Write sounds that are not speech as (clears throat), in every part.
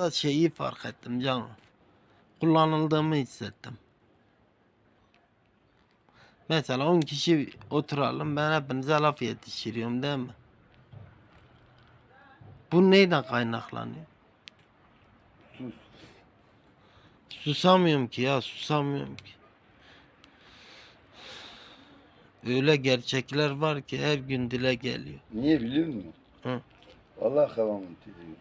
anda şeyi fark ettim canım. Kullanıldığımı hissettim. Mesela 10 kişi oturalım ben hepinize laf yetiştiriyorum değil mi? Bu neyden kaynaklanıyor? Sus. Susamıyorum ki ya susamıyorum ki. Öyle gerçekler var ki her gün dile geliyor. Niye biliyor musun? Hı. Allah kafamı teliyor.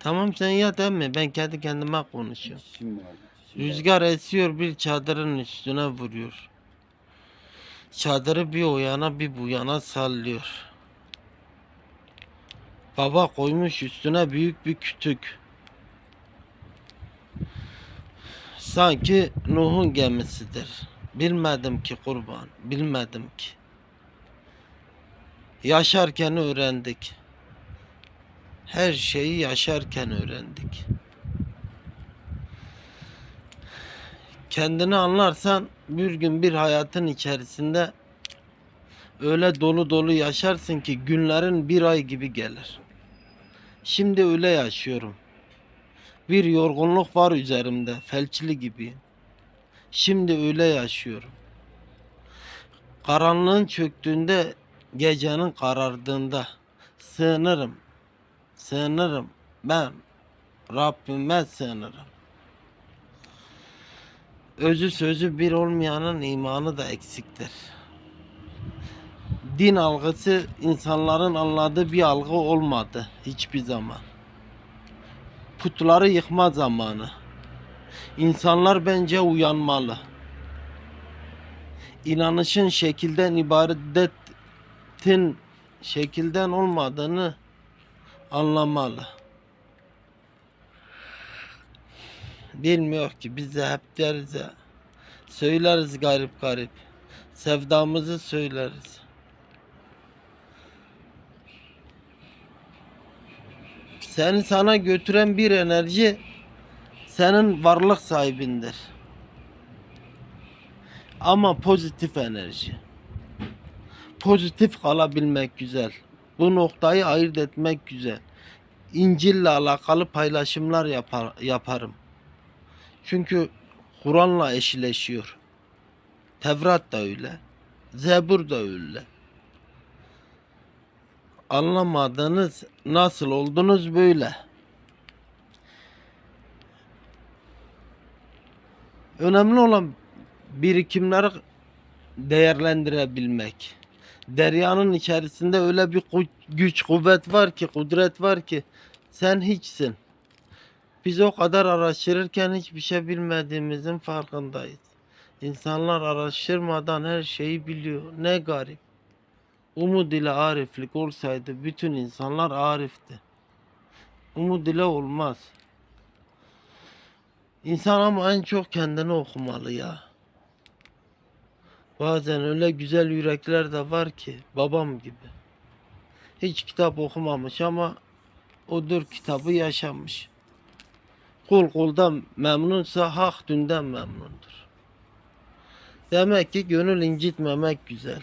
Tamam sen yat emmi ben kendi kendime konuşuyorum. Rüzgar esiyor bir çadırın üstüne vuruyor. Çadırı bir o yana bir bu yana sallıyor. Baba koymuş üstüne büyük bir kütük. Sanki Nuh'un gemisidir. Bilmedim ki kurban, bilmedim ki. Yaşarken öğrendik. Her şeyi yaşarken öğrendik. Kendini anlarsan bir gün bir hayatın içerisinde öyle dolu dolu yaşarsın ki günlerin bir ay gibi gelir. Şimdi öyle yaşıyorum. Bir yorgunluk var üzerimde, felçli gibiyim. Şimdi öyle yaşıyorum. Karanlığın çöktüğünde, gecenin karardığında sığınırım. Sığınırım. Ben Rabbime sığınırım. Özü sözü bir olmayanın imanı da eksiktir. Din algısı insanların anladığı bir algı olmadı hiçbir zaman. Putları yıkma zamanı. İnsanlar bence uyanmalı. İnanışın şekilden ibadetin şekilden olmadığını anlamalı. Bilmiyor ki biz de hep deriz ya. Söyleriz garip garip. Sevdamızı söyleriz. Seni sana götüren bir enerji senin varlık sahibindir. Ama pozitif enerji. Pozitif kalabilmek güzel. Bu noktayı ayırt etmek güzel. İncil'le alakalı paylaşımlar yapar, yaparım. Çünkü Kur'an'la eşleşiyor. Tevrat da öyle. Zebur da öyle. Anlamadınız nasıl oldunuz böyle. Önemli olan birikimleri değerlendirebilmek. Deryanın içerisinde öyle bir güç, kuvvet var ki, kudret var ki sen hiçsin. Biz o kadar araştırırken hiçbir şey bilmediğimizin farkındayız. İnsanlar araştırmadan her şeyi biliyor. Ne garip. Umud ile ariflik olsaydı bütün insanlar arifti. Umud ile olmaz. İnsan ama en çok kendini okumalı ya. Bazen öyle güzel yürekler de var ki babam gibi. Hiç kitap okumamış ama o dört kitabı yaşamış. Kul kuldan memnunsa hak dünden memnundur. Demek ki gönül incitmemek güzel.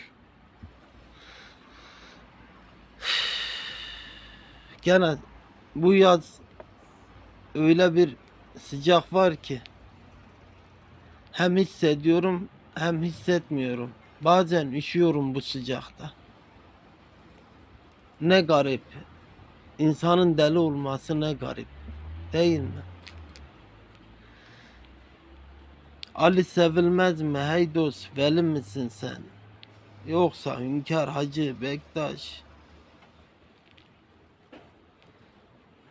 Gene bu yaz öyle bir sıcak var ki hem hissediyorum hem hissetmiyorum. Bazen üşüyorum bu sıcakta. Ne garip. İnsanın deli olması ne garip. Değil mi? Ali sevilmez mi? Hey dost, veli misin sen? Yoksa Hünkar Hacı Bektaş.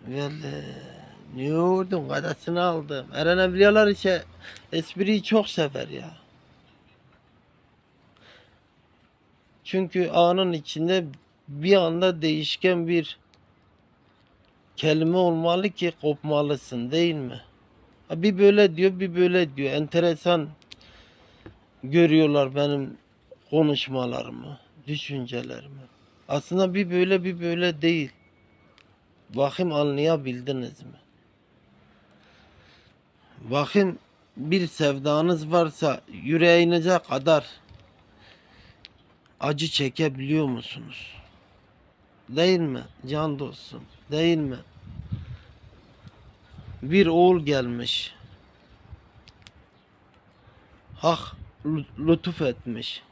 Veli. Niye vurdun? Kadasını aldım. Eren Evliyalar işe espriyi çok sever ya. Çünkü anın içinde bir anda değişken bir kelime olmalı ki kopmalısın değil mi? Bir böyle diyor bir böyle diyor. Enteresan görüyorlar benim konuşmalarımı, düşüncelerimi. Aslında bir böyle bir böyle değil. Bakayım anlayabildiniz mi? Bakın bir sevdanız varsa yüreğinize kadar acı çekebiliyor musunuz? Değil mi? Can dostum. Değil mi? Bir oğul gelmiş. Hak lü- lütuf etmiş.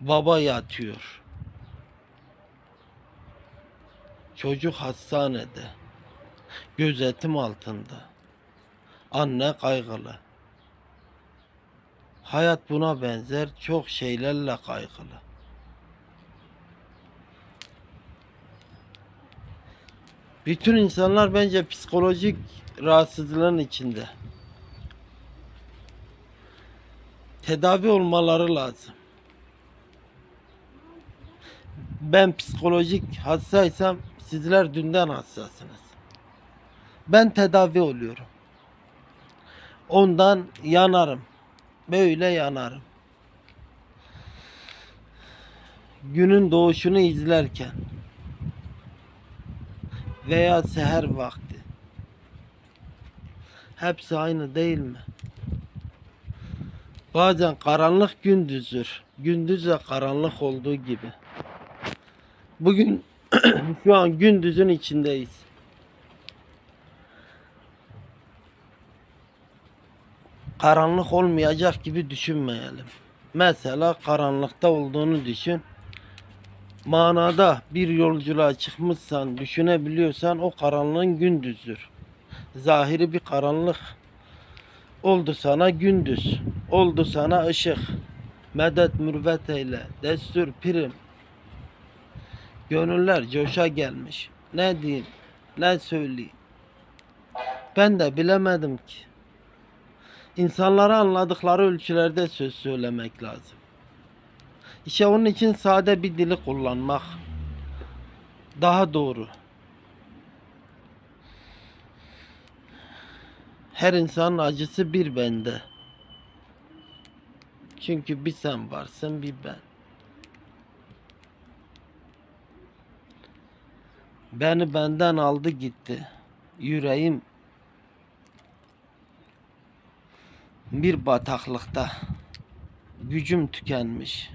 Baba yatıyor. Çocuk hastanede. Gözetim altında. Anne kaygılı. Hayat buna benzer çok şeylerle kaygılı. Bütün insanlar bence psikolojik rahatsızlığın içinde. Tedavi olmaları lazım. Ben psikolojik hassaysam sizler dünden hassasınız. Ben tedavi oluyorum. Ondan yanarım. Böyle yanarım. Günün doğuşunu izlerken veya seher vakti. Hepsi aynı değil mi? Bazen karanlık gündüzdür. Gündüz de karanlık olduğu gibi. Bugün (clears throat) şu an gündüzün içindeyiz. Karanlık olmayacak gibi düşünmeyelim. Mesela karanlıkta olduğunu düşün. Manada bir yolculuğa çıkmışsan, düşünebiliyorsan o karanlığın gündüzdür. Zahiri bir karanlık. Oldu sana gündüz. Oldu sana ışık. Medet mürvet eyle. Destur pirim. Gönüller coşa gelmiş. Ne diyeyim? Ne söyleyeyim? Ben de bilemedim ki. İnsanlara anladıkları ölçülerde söz söylemek lazım. İşte onun için sade bir dili kullanmak daha doğru. Her insanın acısı bir bende. Çünkü bir sen varsın bir ben. Beni benden aldı gitti. Yüreğim bir bataklıkta. Gücüm tükenmiş.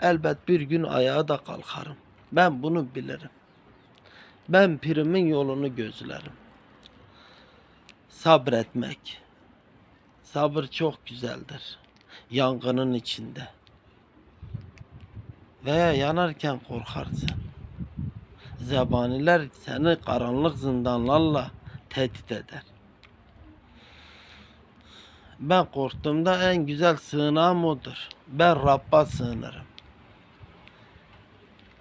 Elbet bir gün ayağa da kalkarım. Ben bunu bilirim. Ben pirimin yolunu gözlerim. Sabretmek. Sabır çok güzeldir. Yangının içinde. Veya yanarken korkarsın. Zebaniler seni karanlık zindanlarla tehdit eder. Ben korktuğumda en güzel sığınağım odur. Ben Rabb'a sığınırım.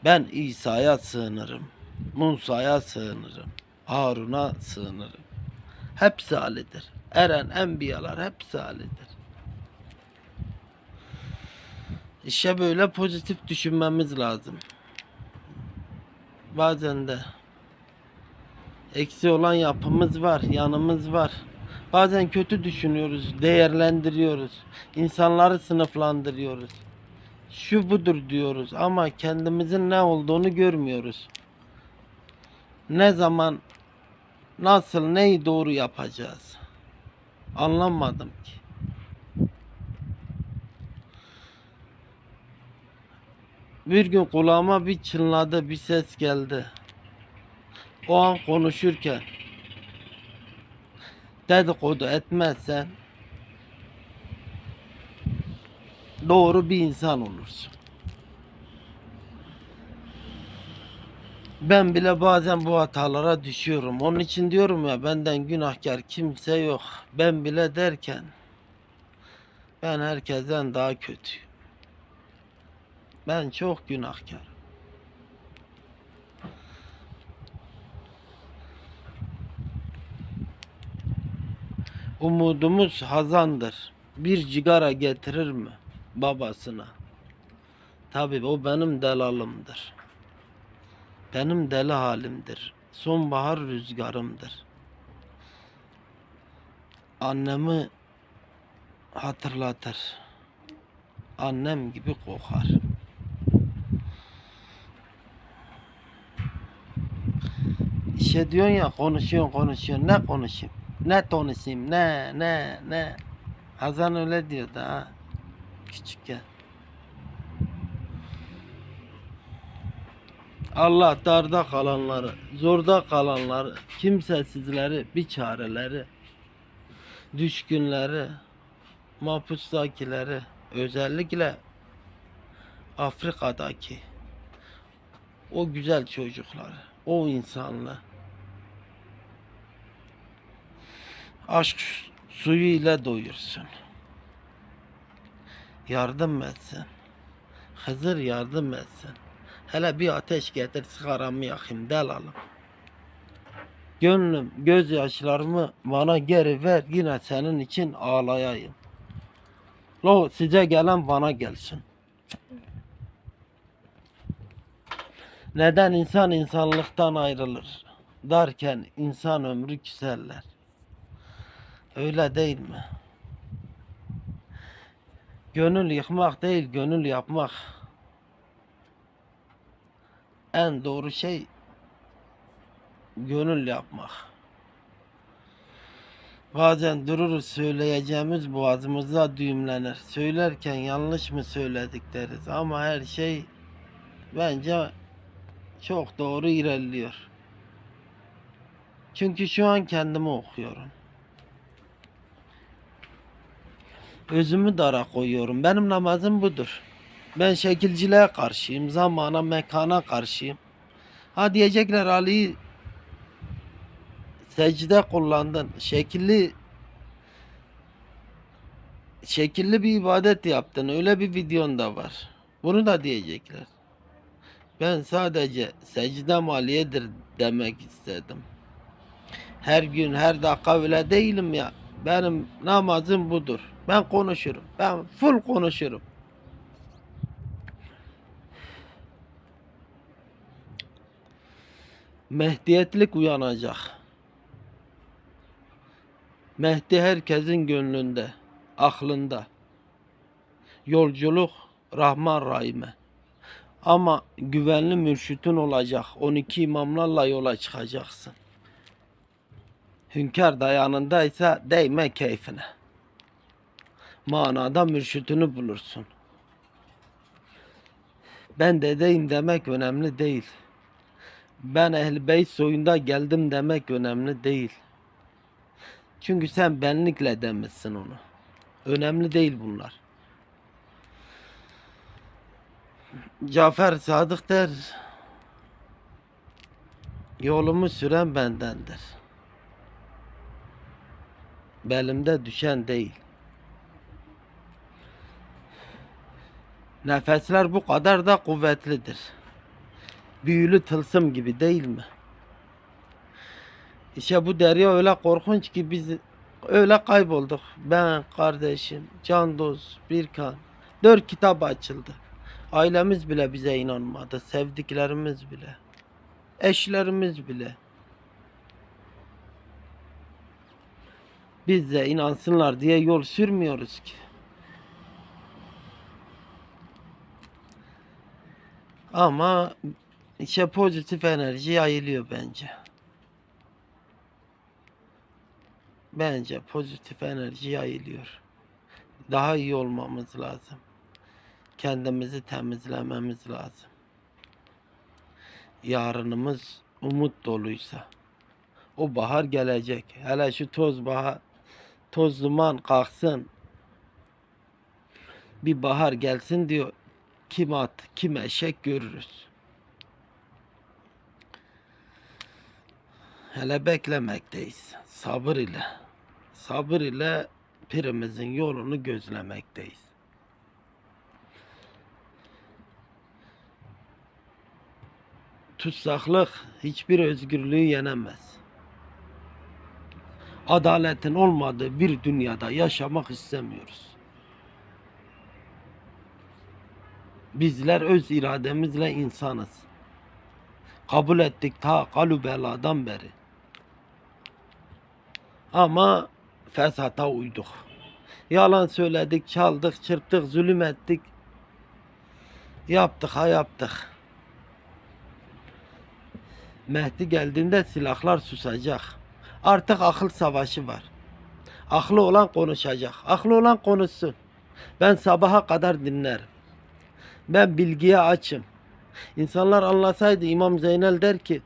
Ben İsa'ya sığınırım. Musa'ya sığınırım. Harun'a sığınırım. Hepsi Ali'dir. Eren enbiyalar hepsi Ali'dir. İşte böyle pozitif düşünmemiz lazım. Bazen de eksi olan yapımız var, yanımız var. Bazen kötü düşünüyoruz, değerlendiriyoruz. İnsanları sınıflandırıyoruz. Şu budur diyoruz ama kendimizin ne olduğunu görmüyoruz. Ne zaman nasıl neyi doğru yapacağız? Anlamadım ki. Bir gün kulağıma bir çınladı, bir ses geldi. O an konuşurken dedikodu etmezsen doğru bir insan olursun. Ben bile bazen bu hatalara düşüyorum. Onun için diyorum ya benden günahkar kimse yok. Ben bile derken ben herkesten daha kötüyüm. Ben çok günahkar. Umudumuz hazandır. Bir cigara getirir mi babasına? Tabii o benim delalımdır. Benim deli halimdir. Sonbahar rüzgarımdır. Annemi hatırlatır. Annem gibi kokar. İşte diyorsun ya konuşuyorsun konuşuyorsun. Ne konuşayım? Ne konuşayım? Ne ne ne? Hazan öyle diyordu ha. Küçükken. Allah darda kalanları, zorda kalanları, kimsesizleri, bir çareleri, düşkünleri, mahpustakileri, özellikle Afrika'daki o güzel çocukları, o insanlı aşk suyu ile doyursun. Yardım etsin. Hızır yardım etsin. Hele bir ateş getir sigaramı yakayım delalım. Gönlüm gözyaşlarımı bana geri ver yine senin için ağlayayım. Lo size gelen bana gelsin. Neden insan insanlıktan ayrılır? Derken insan ömrü küseller. Öyle değil mi? Gönül yıkmak değil, gönül yapmak. En doğru şey gönül yapmak. Bazen dururuz söyleyeceğimiz boğazımıza düğümlenir. Söylerken yanlış mı söyledik deriz ama her şey bence çok doğru ilerliyor. Çünkü şu an kendimi okuyorum. Özümü dara koyuyorum. Benim namazım budur. Ben şekilciliğe karşıyım. Zamana, mekana karşıyım. Ha diyecekler Ali secde kullandın. Şekilli şekilli bir ibadet yaptın. Öyle bir videon da var. Bunu da diyecekler. Ben sadece secde maliyedir demek istedim. Her gün, her dakika öyle değilim ya. Benim namazım budur. Ben konuşurum. Ben full konuşurum. Mehdiyetlik uyanacak. Mehdi herkesin gönlünde, aklında. Yolculuk Rahman Rahim'e. Ama güvenli mürşütün olacak. 12 imamlarla yola çıkacaksın. Hünkâr da yanındaysa değme keyfine. Manada mürşütünü bulursun. Ben dedeyim demek önemli değil. Ben ehl beyt soyunda geldim demek önemli değil. Çünkü sen benlikle demişsin onu. Önemli değil bunlar. Cafer Sadık der. Yolumu süren bendendir. Belimde düşen değil. Nefesler bu kadar da kuvvetlidir. Büyülü tılsım gibi değil mi? İşte bu derya öyle korkunç ki biz öyle kaybolduk. Ben, kardeşim, Can Dost, Birkan. Dört kitap açıldı. Ailemiz bile bize inanmadı. Sevdiklerimiz bile. Eşlerimiz bile. Biz de inansınlar diye yol sürmüyoruz ki. Ama işte pozitif enerji yayılıyor bence. Bence pozitif enerji yayılıyor. Daha iyi olmamız lazım. Kendimizi temizlememiz lazım. Yarınımız umut doluysa o bahar gelecek. Hele şu toz bahar toz duman kalksın. Bir bahar gelsin diyor. Kim at, kim eşek görürüz. Hele beklemekteyiz. Sabır ile. Sabır ile pirimizin yolunu gözlemekteyiz. Tutsaklık hiçbir özgürlüğü yenemez. Adaletin olmadığı bir dünyada yaşamak istemiyoruz. Bizler öz irademizle insanız. Kabul ettik ta kalübeladan beri. Ama fesata uyduk. Yalan söyledik, çaldık, çırptık, zulüm ettik. Yaptık ha yaptık. Mehdi geldiğinde silahlar susacak. Artık akıl savaşı var. Aklı olan konuşacak. Aklı olan konuşsun. Ben sabaha kadar dinlerim. Ben bilgiye açım. İnsanlar anlasaydı İmam Zeynel der ki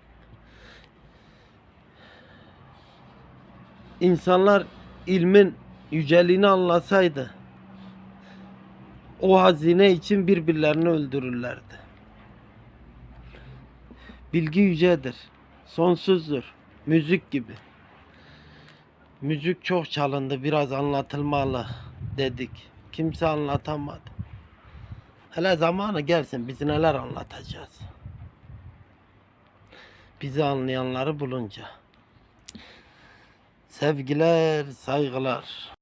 insanlar ilmin yüceliğini anlasaydı o hazine için birbirlerini öldürürlerdi. Bilgi yücedir. Sonsuzdur. Müzik gibi. Müzik çok çalındı. Biraz anlatılmalı dedik. Kimse anlatamadı. Hele zamanı gelsin biz neler anlatacağız. Bizi anlayanları bulunca. Sevgiler, saygılar.